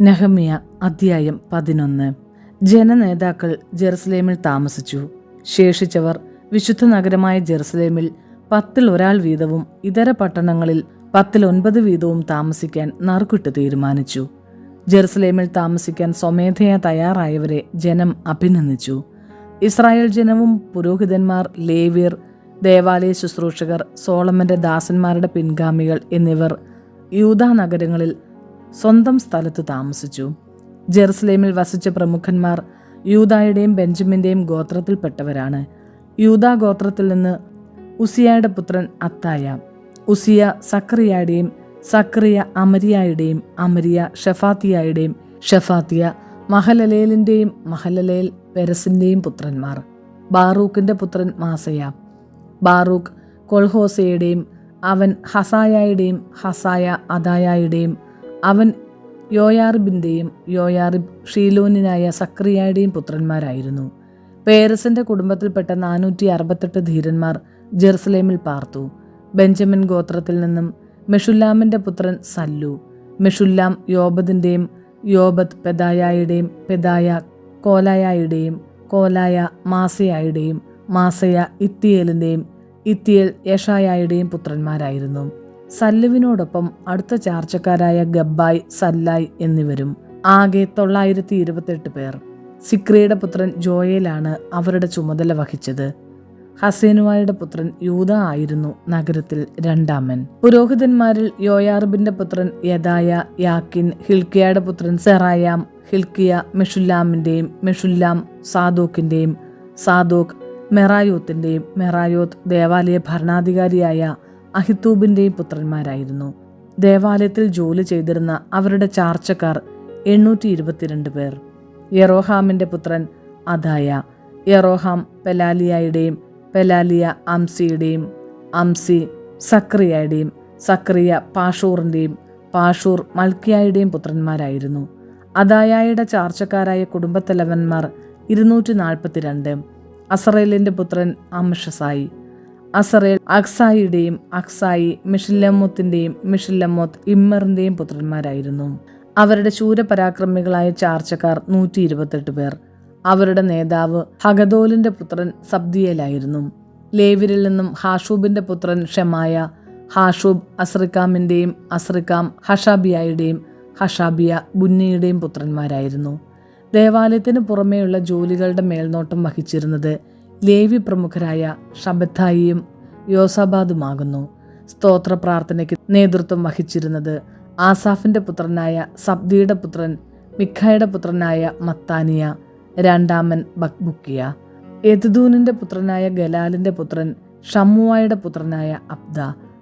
നെഹമിയ അധ്യായം പതിനൊന്ന്. ജനനേതാക്കൾ ജെറുസലേമിൽ താമസിച്ചു. ശേഷിച്ചവർ വിശുദ്ധ നഗരമായ ജെറുസലേമിൽ പത്തിൽ ഒരാൾ വീതവും ഇതര പട്ടണങ്ങളിൽ പത്തിൽ ഒൻപത് വീതവും താമസിക്കാൻ നറുക്കിട്ട് തീരുമാനിച്ചു. ജെറുസലേമിൽ താമസിക്കാൻ സ്വമേധയാ തയ്യാറായവരെ ജനം അഭിനന്ദിച്ചു. ഇസ്രായേൽ ജനവും പുരോഹിതന്മാർ ലേവ്യർ ദേവാലയ ശുശ്രൂഷകർ സോളമന്റെ ദാസന്മാരുടെ പിൻഗാമികൾ എന്നിവർ യൂതാ നഗരങ്ങളിൽ സ്വന്തം സ്ഥലത്ത് താമസിച്ചു. ജെറുസലേമിൽ വസിച്ച പ്രമുഖന്മാർ യൂതായുടെയും ബെഞ്ചമിന്റെയും ഗോത്രത്തിൽപ്പെട്ടവരാണ്. യൂതാ ഗോത്രത്തിൽ നിന്ന് ഉസിയായുടെ പുത്രൻ അത്തായ ഉസിയ സക്രിയായുടെയും സക്രിയ അമരിയായുടെയും അമരിയ ഷഫാത്തിയായുടെയും ഷഫാത്തിയ മഹലലേലിന്റെയും മഹലലേൽ പെരസിന്റെയും പുത്രന്മാർ. ബാറൂഖിന്റെ പുത്രൻ മാസയ ബാറൂക്ക് കൊൾഹോസയുടെയും അവൻ ഹസായയുടെയും ഹസായ അദായയുടെയും അവൻ യോയാറിബിന്റെയും യോയാറിബ് ഷീലോനിനായ സക്രിയയുടെയും പുത്രന്മാരായിരുന്നു. പേരസിന്റെ കുടുംബത്തിൽപ്പെട്ട നാനൂറ്റി അറുപത്തെട്ട് ധീരന്മാർ ജെറുസലേമിൽ പാർത്തു. ബെഞ്ചമിൻ ഗോത്രത്തിൽ നിന്നും മിഷുല്ലാമിന്റെ പുത്രൻ സല്ലു മെഷുല്ലാം യോബത്തിന്റെയും യോബദ് പെദായയുടെയും പെദായ കോലായയുടെയും കോലായ മാസയായുടെയും മാസയ ഇത്തിയേലിന്റെയും ഇത്തിയേൽ യഷായയുടെയും പുത്രന്മാരായിരുന്നു. സല്ലുവിനോടൊപ്പം അടുത്ത ചാർച്ചക്കാരായ ഗബ്ബായ് സല്ലായ് എന്നിവരും ആകെ തൊള്ളായിരത്തി ഇരുപത്തെട്ട് പേർ. സിക്രിയുടെ പുത്രൻ ജോയലാണ് അവരുടെ ചുമതല വഹിച്ചത്. ഹസേനുവായുടെ പുത്രൻ യൂത ആയിരുന്നു നഗരത്തിൽ രണ്ടാമൻ പുരോഹിതന്മാരിൽ യോയാർബിന്റെ പുത്രൻ യദായ യാക്കിൻ ഹിൽക്കിയയുടെ പുത്രൻ സെറായാം ഹിൽക്കിയ മെഷുല്ലാമിന്റെയും മെഷുല്ലാം സാദോക്കിന്റെയും സാദോക് മെറായോത്തിന്റെയും മെറായോത്ത് ദേവാലയ ഭരണാധികാരിയായ അഹിത്തൂബിന്റെയും പുത്രന്മാരായിരുന്നു. ദേവാലയത്തിൽ ജോലി ചെയ്തിരുന്ന അവരുടെ ചാർച്ചക്കാർ എണ്ണൂറ്റി ഇരുപത്തിരണ്ട് പേർ. യറോഹാമിന്റെ പുത്രൻ അദായ യറോഹാം പെലാലിയയുടെയും പെലാലിയ അംസിയുടെയും അംസി സക്രിയയുടെയും സക്രിയ പാഷൂറിന്റെയും പാഷൂർ മൽക്കിയായുടെയും പുത്രന്മാരായിരുന്നു. അദായയുടെ ചാർച്ചക്കാരായ കുടുംബത്തലവന്മാർ ഇരുന്നൂറ്റി നാൽപ്പത്തിരണ്ട് അസറേലിന്റെ പുത്രൻ അംഷസായി അസറേൽ അക്സായിയുടെയും അക്സായി മിഷില്ലമ്മൂത്തിന്റെയും മിഷില്ലമ്മോത്ത് ഇമ്മറിന്റെയും പുത്രന്മാരായിരുന്നു. അവരുടെ ശൂരപരാക്രമികളായ ചാർച്ചക്കാർ നൂറ്റി ഇരുപത്തെട്ട് പേർ. അവരുടെ നേതാവ് ഹഗദോലിന്റെ പുത്രൻ സബ്ദിയലായിരുന്നു. ലേവിരിൽ നിന്നും ഹാഷൂബിന്റെ പുത്രൻ ഷെമായ ഹാഷൂബ് അസ്രിക്കാമിന്റെയും അസ്രിക്കാം ഹഷാബിയായുടെയും ഹഷാബിയ ബുന്നിയുടെയും പുത്രന്മാരായിരുന്നു. ദേവാലയത്തിന് പുറമേയുള്ള ജോലികളുടെ മേൽനോട്ടം വഹിച്ചിരുന്നത് ലേവി പ്രമുഖരായ ഷബത്തായിയും യോസാബാദുമാകുന്നു. സ്തോത്ര പ്രാർത്ഥനയ്ക്ക് നേതൃത്വം വഹിച്ചിരുന്നത് ആസാഫിന്റെ പുത്രനായ സബ്ദിയുടെ പുത്രൻ മിഖായുടെ പുത്രനായ മത്താനിയ രണ്ടാമൻ ബക്ബുക്കിയ. യദുദൂനിന്റെ പുത്രനായ ഗലാലിന്റെ പുത്രൻ ഷമ്മുവായുടെ പുത്രനായ അബ്ദ.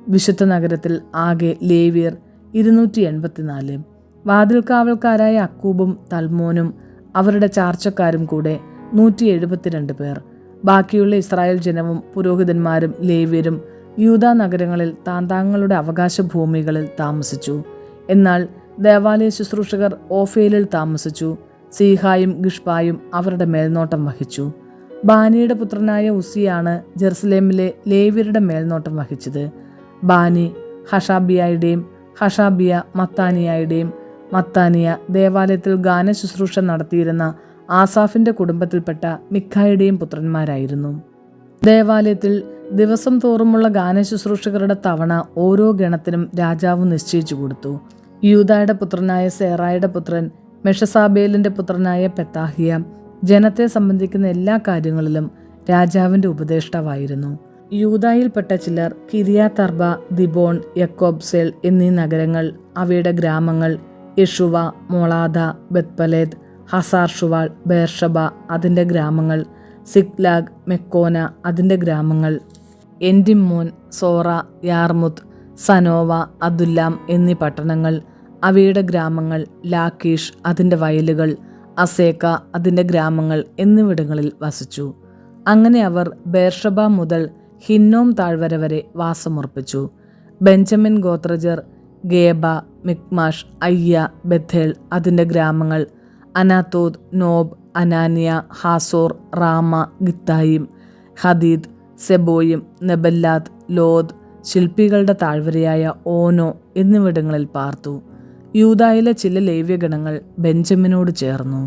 വിശുദ്ധ നഗരത്തിൽ ആകെ ലേവിയർ ഇരുന്നൂറ്റി എൺപത്തിനാല് വാതിൽക്കാവൽക്കാരായ അക്കൂബും തൽമോനും അവരുടെ ചാർച്ചക്കാരും കൂടെ നൂറ്റി എഴുപത്തിരണ്ട് പേർ. ബാക്കിയുള്ള ഇസ്രായേൽ ജനവും പുരോഹിതന്മാരും ലേവ്യരും യൂത നഗരങ്ങളിൽ താന്താങ്ങളുടെ അവകാശ ഭൂമികളിൽ താമസിച്ചു. എന്നാൽ ദേവാലയ ശുശ്രൂഷകർ ഓഫേലിൽ താമസിച്ചു. സീഹായും ഗിഷ്പായും അവരുടെ മേൽനോട്ടം വഹിച്ചു. ബാനിയുടെ പുത്രനായ ഉസിയാണ് ജെറുസലേമിലെ ലേവ്യരുടെ മേൽനോട്ടം വഹിച്ചത്. ബാനി ഹഷാബിയായുടെയും ഹഷാബിയ മത്താനിയായുടെയും മത്താനിയ ദേവാലയത്തിൽ ഗാന ശുശ്രൂഷ നടത്തിയിരുന്ന ആസാഫിന്റെ കുടുംബത്തിൽപ്പെട്ട മിഖായുടെയും പുത്രന്മാരായിരുന്നു. ദേവാലയത്തിൽ ദിവസം തോറുമുള്ള ഗാനശുശ്രൂഷകരുടെ തവണ ഓരോ ഗണത്തിനും രാജാവ് നിശ്ചയിച്ചു കൊടുത്തു. യൂതായുടെ പുത്രനായ സേറായുടെ പുത്രൻ മെഷസാബേലിന്റെ പുത്രനായ പെത്താഹിയ ജനത്തെ സംബന്ധിക്കുന്ന എല്ലാ കാര്യങ്ങളിലും രാജാവിന്റെ ഉപദേഷ്ടാവായിരുന്നു. യൂതായിൽപ്പെട്ട ചിലർ കിരിയാതർബ ദിബോൺ യക്കോബ്സേൽ എന്നീ നഗരങ്ങൾ അവയുടെ ഗ്രാമങ്ങൾ യഷുവ മൊളാദ ബത്പലേദ് ഹസാർ ഷുവാൾ ബേർഷബ അതിന്റെ ഗ്രാമങ്ങൾ സിക്ലാഗ് മെക്കോന അതിന്റെ ഗ്രാമങ്ങൾ. എൻഡിമോൻ സോറ യാർമുത്ത് സനോവ അദുല്ലാം എന്നീ പട്ടണങ്ങൾ. അവയുടെ ഗ്രാമങ്ങൾ ലാക്കീഷ് അതിന്റെ വയലുകൾ അസേക്ക അതിന്റെ ഗ്രാമങ്ങൾ എന്നിവിടങ്ങളിൽ വസിച്ചു. അങ്ങനെ അവർ ബേർഷബ മുതൽ ഹിന്നോം താഴ്വര വരെ വാസമുറപ്പിച്ചു. ബെഞ്ചമിൻ ഗോത്രജർ ഗേബ മിക്മാഷ് അയ്യ ബഥേൽ അതിന്റെ ഗ്രാമങ്ങൾ അനാത്തോദ് നോബ് അനാനിയ ഹാസോർ റാമ ഗിത്തായിം ഹദീദ് സെബോയിം നെബല്ലാത്ത് ലോദ് ശില്പികളുടെ താഴ്വരയായ ഓനോ എന്നിവിടങ്ങളിൽ പാർത്തു. യൂതായിലെ ചില ലേവ്യഗണങ്ങൾ ബെഞ്ചമിനോട് ചേർന്നു.